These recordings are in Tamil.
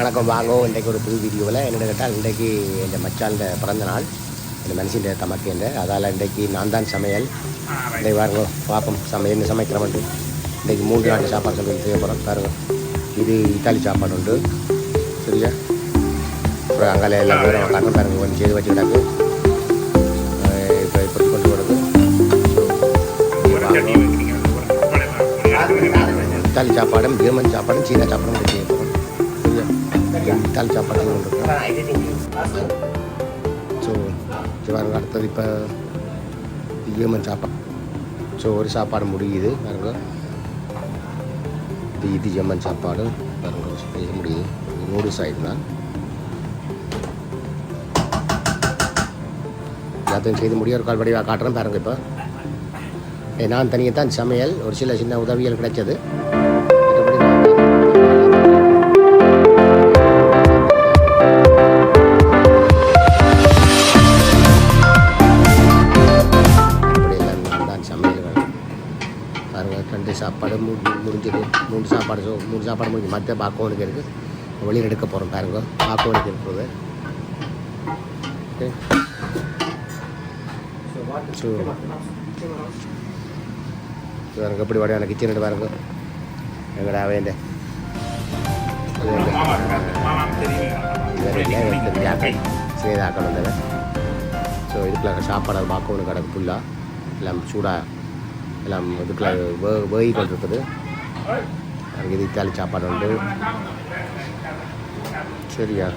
வணக்கம். வாங்கோ இன்றைக்கு ஒரு புது வீடியோவில். என்னென்னு கேட்டால் இன்றைக்கு என் மச்சான் பிறந்த நாள். இந்த மனுஷன் தமக்கு என்ற அதால் இன்றைக்கு நான் தான் சமையல். இன்றைக்கு பாருங்க பார்ப்போம். சமை என்ன சமைக்கிறோம்ட்டு இன்றைக்கு மூன்று நாட்டு சாப்பாடு சொல்லி செய்ய போகிறோம் பாருங்க. இது இத்தாலி சாப்பாடு உண்டு. சரியா? அப்புறம் அங்கே எல்லாம் பேரும் காட்டும் பாருங்க கொஞ்சம் செய்து வச்சு கிடக்கு. இப்போ இப்போ கொண்டு வருது இத்தாலி சாப்பாடும் ஜெர்மன் சாப்பாடும் சீனா சாப்பாடும் கூட இத்தாலி சாப்பாடு இருக்கோம் ஸோ பாருங்க அடுத்தது இப்போ ஜெர்மன் சாப்பாடு. ஸோ ஒரு சாப்பாடு முடியுது பாருங்க. இது இது சாப்பாடு பாருங்க செய்ய முடியுது. நூடுல்ஸ் ஆகிட்டு தான். எல்லாத்தையும் செய்து முடிய ஒரு கால் வடிவாக காட்டுறேன் பாருங்க இப்போ. நான் தனியாக தான் சமையல் ஒரு சில சின்ன உதவிகள் கிடைச்சது. சாப்பாடு முடிஞ்சது. மூணு சாப்பாடு சோ மூணு சாப்பாடு முடிஞ்சு மற்ற பாக்கோனுக்கு இருக்குது வெளியில் எடுக்க போகிறோம் பாருங்க. பாக்கோனுக்கு இருக்கிறது ஸோ பாருங்க எப்படி வடையான கிச்சன் பாருங்க. எங்கடா வேண்ட சேதாக்கணும் வந்தவன். ஸோ இதுக்குள்ள சாப்பாடு பாக்கணும் கிடக்கு ஃபுல்லாக எல்லாம் சூடாக எல்லாம் இதுக்குள்ள வே வேகி கொண்டிருக்குது இது இத்தாலி சாப்பாடு உண்டு. சரியா.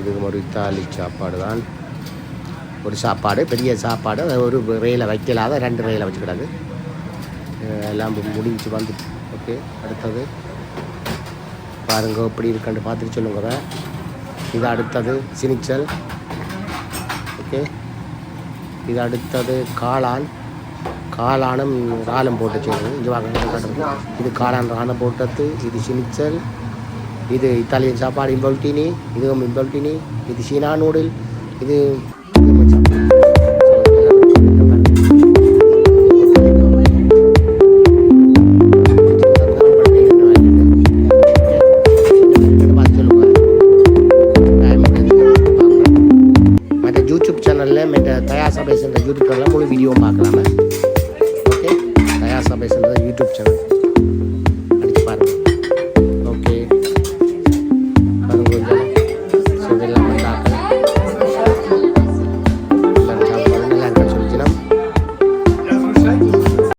இதுக்கு ஒரு இத்தாலி சாப்பாடு தான். ஒரு சாப்பாடு பெரிய சாப்பாடு. ஒரு ரயில வைக்கலாத ரெண்டு ரயில வச்சுக்கிடாது. எல்லாம் முடிஞ்சு வந்து ஓகே அடுத்தது. பாருங்க எப்படி இருக்குன்னு பார்த்துட்டு சொல்லுங்க இது அடுத்தது சினிச்சல். ஓகே. இது அடுத்தது காளான். காளானும் ராலம் போட்டு செய்யணும். இங்கே வாங்க இது காளான் ராலம் போட்டது இது சினிச்சல் இது இத்தாலியன் சாப்பாடு இம்பல்டினி இதுவும் இம்பல்டினி இது சீனா நூடில் இது ஜெர்மன் மற்ற யூடியூப் சேனலில் மற்ற தயாசா யூடியூப் சேனலில் முழு வீடியோவும் பார்க்கலாமே. சபை சென்ற யூடியூப் சேனல்.